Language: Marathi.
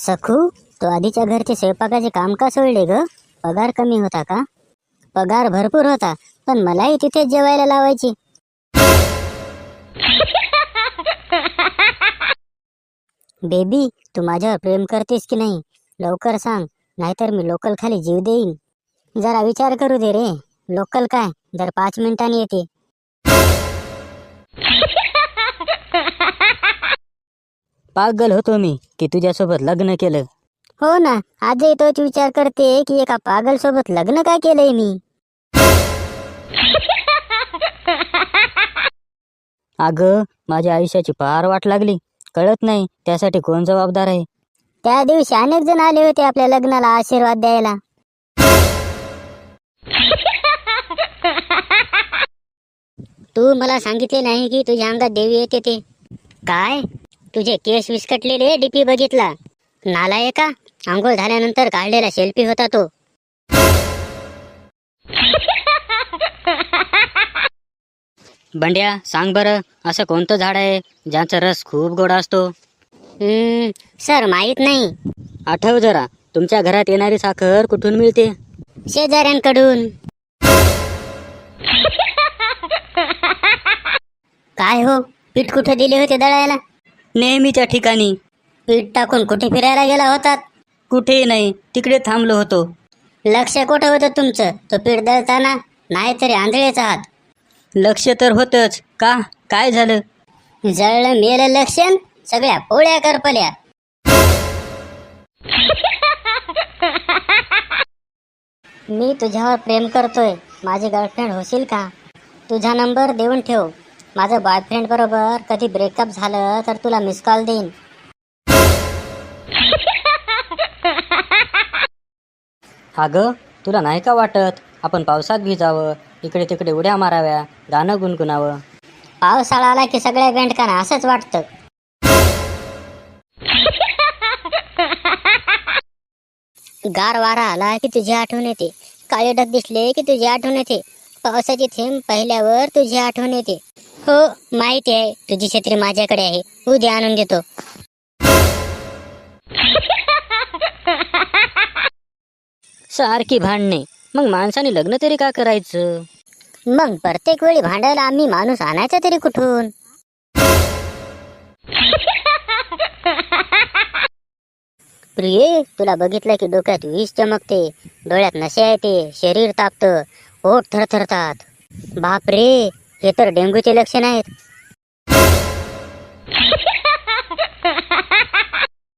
सखू तू आधीच्या घरचे स्वयंपाकाचे काम का सोडले ग? पगार कमी होता का? पगार भरपूर होता पण मलाही तिथेच जेवायला लावायची. बेबी तू माझ्यावर प्रेम करतेस की नाही? लवकर सांग नाहीतर मी लोकल खाली जीव देईन. जरा विचार करू दे रे. लोकल काय? जर पाच मिनिटांनी येते. पागल होतो मी की तुझ्यासोबत लग्न केलं. हो ना आजही तोच विचार करते की एका पागल सोबत लग्न काय केलंय मी? अगं माझ्या आयुष्याची फार वाट लागली. कळत नाही त्यासाठी कोण जबाबदार आहे? त्या दिवशी अनेक जण आले होते आपल्या लग्नाला आशीर्वाद द्यायला. तू मला सांगितले नाही की तुझ्या अंगात देवी येते ते. काय? तुझे केस विस्कटलेले डीपी बघितला. नालाय का आंघोळ झाल्यानंतर काढलेला सेल्फी होता तो. बंड्या सांग बरं असं कोणतं झाड आहे ज्याचा रस खूप गोड असतो? हम्म सर माहीत नाही. आठव जरा तुमच्या घरात येणारी साखर कुठून मिळते? शेजाऱ्यांकडून. काय हो पीठ कुठे दिले होते दळायला? नेहमीच्या ठिकाणी. पीठ टाकून कुठे फिरायला गेला होतात कुठे नाही तिकडे थांबलो होतो. लक्ष कुठं होतं तुमचं? तो पीठ दळताना नाहीतरी आंधळेच आहात. लक्ष तर होतच का? काय झालं? जळलं मेलं लक्षण सगळ्या पोळ्या करपल्या. मी तुझ्यावर प्रेम करतोय. माझी गर्लफ्रेंड होशील का? तुझा नंबर देऊन ठेव. माझं बॉयफ्रेंड बरोबर कधी ब्रेकअप झालं तर तुला मिस कॉल देईन. अगं तुला नाही का वाटत? आपण पावसात भिजावं इकडे तिकडे उड्या माराव्या गाणं गुणगुणावं. पावसाळा आला की सगळ्या बेंडकांना असंच वाटतं. गार वारा आला की तुझी आठवण येते. काळे ढग दिसले की तुझी आठवण येते. पावसाची थेंब पाहिल्यावर तुझी आठवण येते. हो माहिती आहे. तुझी छत्री माझ्याकडे आहे. उद्या आणून देतो. सारखी भांडणे. मग माणसाने लग्न तरी का करायचं? मग प्रत्येक वेळी भांडायला आम्ही माणूस आणायचा तरी कुठून? प्रिये तुला बघितलं की डोक्यात विष चमकते. डोळ्यात नशा येते. शरीर तापतं. ओठ थरथरतात. बापरे! हे तर डेंग्यूचे लक्षण आहेत.